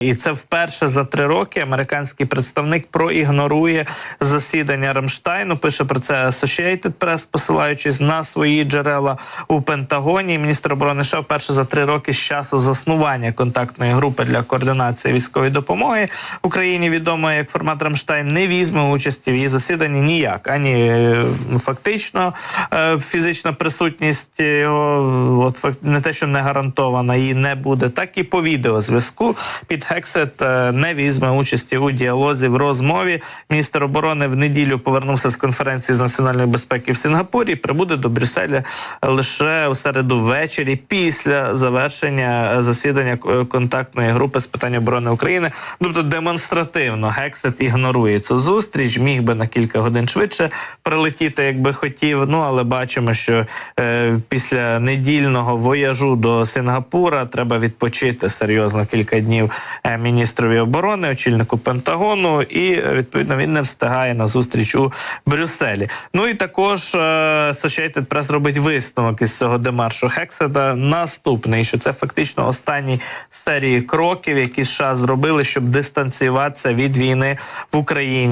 І це вперше за три роки американський представник проігнорує засідання Рамштайну. Пише про це Associated Press, посилаючись на свої джерела у Пентагоні. Міністр оборони США вперше за три роки з часу заснування контактної групи для координації військової допомоги Україні. Відомо як формат Рамштайн не візьме участі в її засіданні ніяк, ані е, фактично е, фізична присутність його, от не те, що не гарантована, її не буде, так і по відеозв'язку під Гексет е, не візьме участі у діалозі в розмові. Міністр оборони в неділю повернувся з конференції з національної безпеки в Сінгапурі. Прибуде до Брюсселя лише у середу ввечері після завершення е, засідання е, контактної групи з питань оборони України. Тобто демонстративно Гексет ігнорує цю зустріч. Міг би на кілька годин швидше прилетіти, якби хотів. Ну але бачимо, що е, після недільного вояжу до Сингапура треба відпочити серйозно кілька днів міністрові оборони, очільнику Пентагону, і е, відповідно він не встигає на зустріч у Брюсселі. Ну і також е, Associated Press робить висновок із цього демаршу Хекседа наступний, що це фактично останні серії кроків, які США зробили, щоб дистанціюватися від війни в Україні.